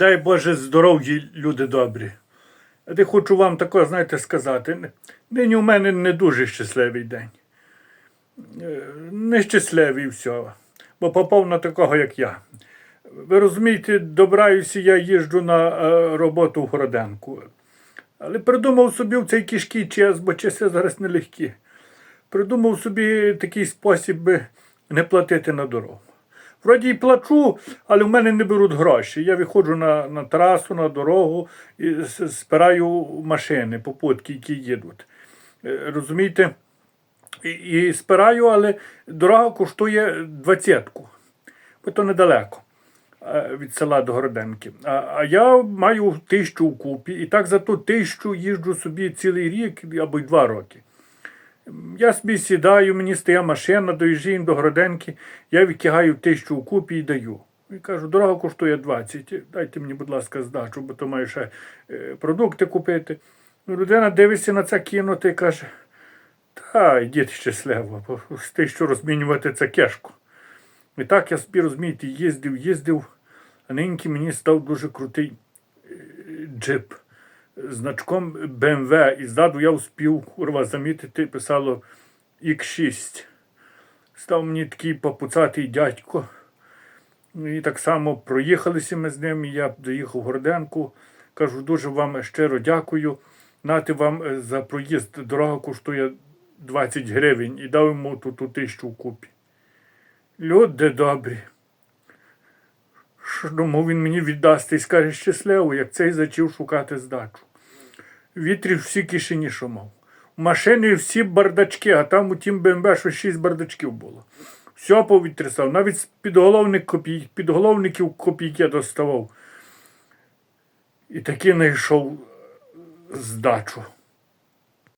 Дай Боже здоров'я, люди добрі. Ти хочу вам такого, знаєте, сказати. Нині у мене не дуже щасливий день. Е, Нещасливий все. Бо попав на такого, як я. Ви розумієте, добираюся, я їжджу на е, роботу в Городенку. Але придумав собі в цей кішкий час, бо часи зараз нелегкі. Придумав собі такий спосіб не платити на дорогу. Вроді й плачу, але в мене не беруть гроші. Я виходжу на, на трасу, на дорогу і спираю машини, попутки, які їдуть. Е, Розумієте? І, і спираю, але дорога коштує двадцятку, бо то недалеко е, від села до Городенки. А, а я маю тисячу в купі, і так за ту тисячу їжджу собі цілий рік або й два роки. Я собі сідаю, мені стає машина, доїжджаємо до Городенки, я відтягаю тисячу у купі і даю. І кажу, дорога коштує 20, дайте мені, будь ласка, здачу, бо то маю ще е, продукти купити. Ну, людина дивиться на це кіно і каже, та йдіть щасливо, бо з тисячу розмінювати це кешко. І так я собі, розумієте, їздив, їздив, а ниньки мені став дуже крутий е, джип значком BMW. І ззаду я успів курва, замітити, писало X6. Став мені такий попуцатий дядько. Ну, І так само проїхалися ми з ним. Я доїхав в Горденку. Кажу, дуже вам щиро дякую. Нати вам е, за проїзд дорога коштує 20 гривень і дав йому ту тисячу в купі. Люди добрі. Думав, він мені віддасть і скаже щасливо, як цей зачав шукати здачу. Вітрів всі кишені що мав. У машині всі бардачки, а там у тім БМВ що шість бардачків було. Все повітрясав, навіть з підголовник копій, підголовників копійки доставав. І таки знайшов здачу.